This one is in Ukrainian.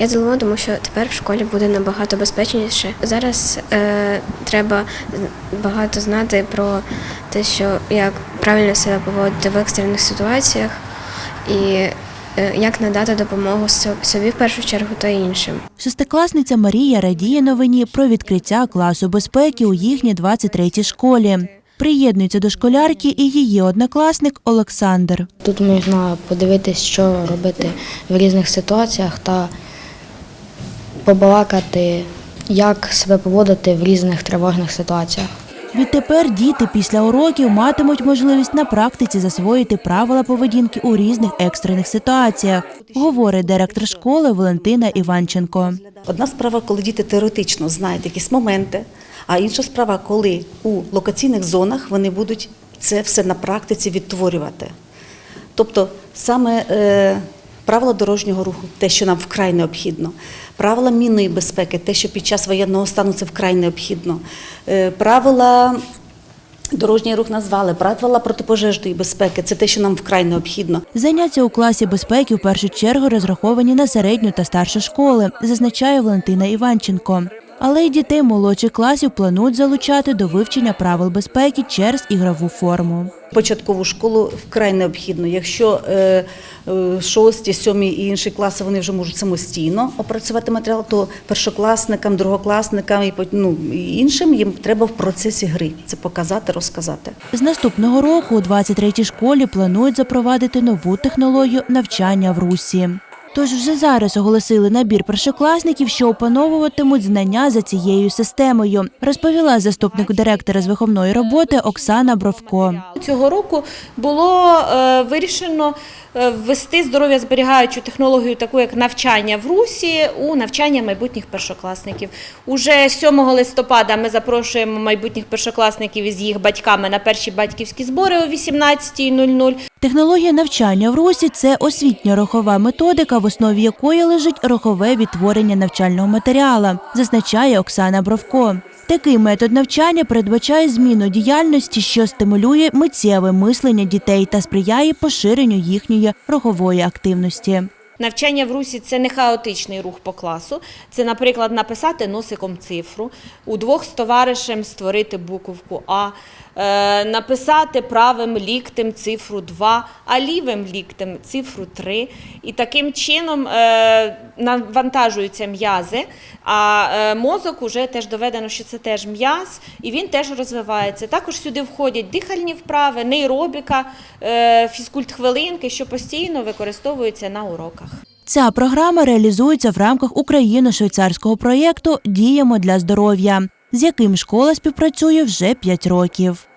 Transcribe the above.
Я задоволена, тому що тепер в школі буде набагато безпечніше. Зараз е, треба багато знати про те, що як правильно себе поводити в екстрених ситуаціях і е, як надати допомогу собі в першу чергу та іншим. Шестикласниця Марія радіє новині про відкриття класу безпеки у їхній 23-й школі. Приєднується до школярки і її однокласник Олександр. Тут можна подивитись, що робити в різних ситуаціях та побалакати, як себе поводити в різних тривожних ситуаціях. Відтепер діти після уроків матимуть можливість на практиці засвоїти правила поведінки у різних екстрених ситуаціях, говорить директор школи Валентина Іванченко. Одна справа, коли діти теоретично знають якісь моменти, а інша справа, коли у локаційних зонах вони будуть це все на практиці відтворювати. Тобто саме е, правила дорожнього руху, те, що нам вкрай необхідно, правила мінної безпеки, те, що під час воєнного стану це вкрай необхідно, е, правила. Дорожній рух назвали правила протипожежної безпеки. Це те, що нам вкрай необхідно. Заняття у класі безпеки в першу чергу розраховані на середню та старшу школи, зазначає Валентина Іванченко. Але й дітей молодших класів планують залучати до вивчення правил безпеки через ігрову форму. Початкову школу вкрай необхідно. Якщо е, е, шості, сьомі і інші класи вони вже можуть самостійно опрацювати матеріал, то першокласникам, другокласникам і ну, іншим їм треба в процесі гри це показати, розказати. З наступного року у 23-й школі планують запровадити нову технологію навчання в русі. Тож вже зараз оголосили набір першокласників, що опановуватимуть знання за цією системою, розповіла заступник директора з виховної роботи Оксана Бровко. Цього року було е, вирішено е, ввести здоров'я зберігаючу технологію, таку як навчання в Русі, у навчання майбутніх першокласників. Уже 7 листопада ми запрошуємо майбутніх першокласників із їх батьками на перші батьківські збори о 18.00. Технологія навчання в русі це освітньо-рухова методика, в основі якої лежить рухове відтворення навчального матеріала, зазначає Оксана Бровко. Такий метод навчання передбачає зміну діяльності, що стимулює миттєве мислення дітей та сприяє поширенню їхньої рухової активності. Навчання в русі це не хаотичний рух по класу. Це, наприклад, написати носиком цифру, у двох з товаришем створити буковку А, е, написати правим ліктем цифру 2, а лівим ліктем цифру 3. І таким чином е, навантажуються м'язи, а е, мозок уже теж доведено, що це теж м'яз, і він теж розвивається. Також сюди входять дихальні вправи, нейробіка, фізкульт-хвилинки, що постійно використовуються на уроках. Ця програма реалізується в рамках україно-швейцарського проєкту Діємо для здоров'я, з яким школа співпрацює вже 5 років.